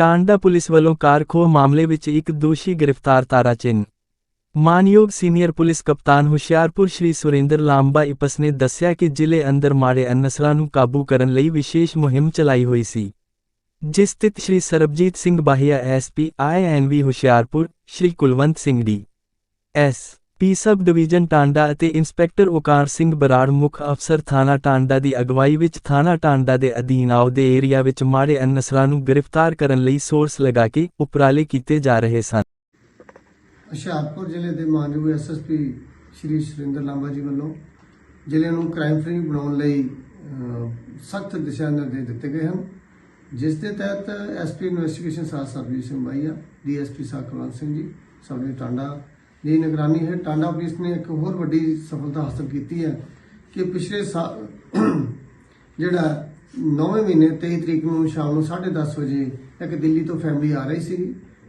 Tanda police ਵੱਲੋਂ ਕਾਰ ਖੋਹ ਮਾਮਲੇ ਵਿੱਚ ਇੱਕ ਦੋਸ਼ੀ ਗ੍ਰਿਫਤਾਰ ਤਾਰਾ ਚਿੰਨ ਮਾਨਯੋਗ ਸੀਨੀਅਰ ਪੁਲਿਸ ਕਪਤਾਨ ਹੁਸ਼ਿਆਰਪੁਰ ਸ਼੍ਰੀ ਸੁਰਿੰਦਰ ਲਾਂਬਾ ਇਪਸ ਨੇ ਦੱਸਿਆ ਕਿ ਜ਼ਿਲ੍ਹੇ ਅੰਦਰ ਮਾੜੇ ਅਨਸਰਾਂ ਨੂੰ ਕਾਬੂ ਕਰਨ ਲਈ ਵਿਸ਼ੇਸ਼ ਮੁਹਿੰਮ ਚਲਾਈ ਹੋਈ ਸੀ। ਜਿਸ ਸਥਿਤ Shri Sarabjit Singh Bahia SP INV Hoshiarpur, Shri Kulwant Singh D, S. P sub division Tanda ਅਤੇ ਇੰਸਪੈਕਟਰ ਓਕਾਰ ਸਿੰਘ ਬਰਾੜ ਮੁੱਖ ਅਫਸਰ ਥਾਣਾ ਟਾਂਡਾ ਦੀ ਅਗਵਾਈ ਵਿੱਚ ਥਾਣਾ ਟਾਂਡਾ ਦੇ ਅਧੀਨ ਆਉਦੇ ਏਰੀਆ ਵਿੱਚ ਮਾੜੇ ਅਨਸਰਾਂ ਨੂੰ ਗ੍ਰਿਫਤਾਰ ਕਰਨ ਲਈ ਸੋਰਸ ਲਗਾ ਕੇ ਉਪਰਾਲੇ ਕੀਤੇ ਜਾ ਰਹੇ ਸਨ। ਹੁਸ਼ਿਆਰਪੁਰ ਜ਼ਿਲ੍ਹੇ ਦੇ ਮਾਨਯੋਗ ਐਸਐਸਪੀ ਸ਼੍ਰੀ ਸੁਰਿੰਦਰ ਲਾਂਬਾ ਜੀ ਵੱਲੋਂ ਜ਼ਿਲ੍ਹੇ ਨੂੰ ਕ੍ਰਾਈਮ ਫ੍ਰੀ ਬਣਾਉਣ ਲਈ ਸਖਤ ਦਿਸ਼ਾ ਨਿਰਦੇਸ਼ ਦਿੱਤੇ ਗਏ ਹਨ, ਜਿਸ ਦੇ ਤਹਿਤ ਐਸਪੀ ਇਨਵੈਸਟੀਗੇਸ਼ਨ ਸਾਰ ਸਰਬਜੀਤ ਸਿੰਘ ਬਾਈਆ ਡੀਐਸਪੀ ਸਾਕਰਵਾਨ ਸਿੰਘ ਜੀ ਸਾਡੇ ਟਾਂਡਾ ਦੀ ਨਿਗਰਾਨੀ ਹੈ ਟਾਂਡਾ ਪੁਲਿਸ ਨੇ ਇੱਕ ਹੋਰ ਵੱਡੀ ਸਫਲਤਾ ਹਾਸਲ ਕੀਤੀ ਹੈ ਕਿ ਪਿਛਲੇ ਸਾਲ ਜਿਹੜਾ 9ਵੇਂ ਮਹੀਨੇ 23 ਤਰੀਕ ਨੂੰ ਸ਼ਾਮ ਨੂੰ 10:30 ਵਜੇ ਇੱਕ ਦਿੱਲੀ ਤੋਂ ਫੈਮਿਲੀ ਆ ਰਹੀ ਸੀ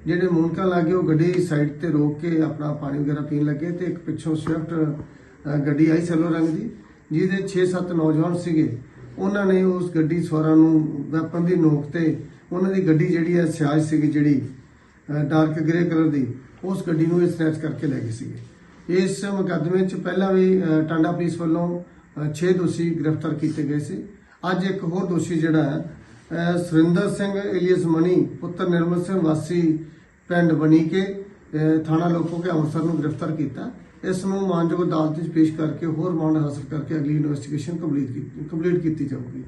ਜਿਹੜੇ ਮੂਨਕਾ ਲਾਗੇ ਉਹ ਗੱਡੀ ਸਾਈਡ ਤੇ ਰੋਕ ਕੇ ਆਪਣਾ ਪਾਣੀ ਵਗੈਰਾ ਪੀਣ ਲੱਗੇ ਤੇ ਇੱਕ ਪਿੱਛੋਂ ਸਵਿਫਟ ਗੱਡੀ ਆਈ ਸੈਲੋ ਰੰਗ ਦੀ, ਜਿਹਦੇ 6-7 ਨੌਜਵਾਨ ਸੀਗੇ। ਉਹਨਾਂ ਨੇ ਉਸ ਗੱਡੀ ਸਵਾਰਾਂ ਨੂੰ ਵੈਪਨ ਦੀ ਨੋਕ ਤੇ ਉਹਨਾਂ ਦੀ ਗੱਡੀ ਜਿਹੜੀ ਹੈ ਸਿਆਜ ਸੀਗੀ ਜਿਹੜੀ ਡਾਰਕ ਗ੍ਰੇ ਕਲਰ ਦੀ ਉਸ ਗੱਡੀ ਨੂੰ ਇਹ ਸਨੈਚ ਕਰਕੇ ਲੈ ਗਏ ਸੀਗੇ। ਇਸ ਮੁਕੱਦਮੇ 'ਚ ਪਹਿਲਾਂ ਵੀ ਟਾਂਡਾ ਪੁਲਿਸ ਵੱਲੋਂ 6 ਦੋਸ਼ੀ ਗ੍ਰਿਫਤਾਰ ਕੀਤੇ ਗਏ ਸੀ। ਅੱਜ ਇੱਕ ਹੋਰ ਦੋਸ਼ੀ ਜਿਹੜਾ ਹੈ ਸੁਰਿੰਦਰ ਸਿੰਘ ਏਲੀਅਸ ਮਣੀ, ਪੁੱਤਰ ਨਿਰਮਲ ਸਿੰਘ, ਵਾਸੀ ਪਿੰਡ ਬਣੀ ਕੇ ਥਾਣਾ ਲੋਕੋ ਕੇ ਅੰਮ੍ਰਿਤਸਰ ਨੂੰ ਗ੍ਰਿਫਤਾਰ ਕੀਤਾ। ਇਸ ਨੂੰ ਮਾਨਯੋਗ ਅਦਾਲਤ ਵਿੱਚ ਪੇਸ਼ ਕਰਕੇ ਹੋਰ ਰਿਮਾਂਡ ਹਾਸਲ ਕਰਕੇ ਅਗਲੀ ਇਨਵੈਸਟੀਗੇਸ਼ਨ ਕੰਪਲੀਟ ਕੀਤੀ ਕੰਪਲੀਟ ਕੀਤੀ ਜਾਊਗੀ।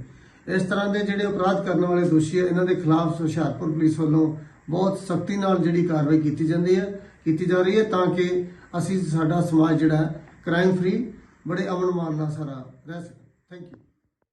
ਇਸ ਤਰ੍ਹਾਂ ਦੇ ਜਿਹੜੇ ਅਪਰਾਧ ਕਰਨ ਵਾਲੇ ਦੋਸ਼ੀ ਹੈ, ਇਹਨਾਂ ਦੇ ਖਿਲਾਫ ਹੁਸ਼ਿਆਰਪੁਰ ਪੁਲਿਸ ਵੱਲੋਂ ਬਹੁਤ ਸਖਤੀ ਨਾਲ ਜਿਹੜੀ ਕਾਰਵਾਈ ਕੀਤੀ ਜਾਂਦੀ ਹੈ, ਕੀਤੀ ਜਾ ਰਹੀ ਹੈ ਤਾਂ ਕਿ ਅਸੀਂ ਸਾਡਾ ਸਮਾਜ ਜਿਹੜਾ ਕ੍ਰਾਈਮ ਫ੍ਰੀ ਬੜੇ ਅਮਨ ਮਾਨ ਨਾਲ ਸਾਰਾ ਰਹਿ ਸਕੇ। Thank you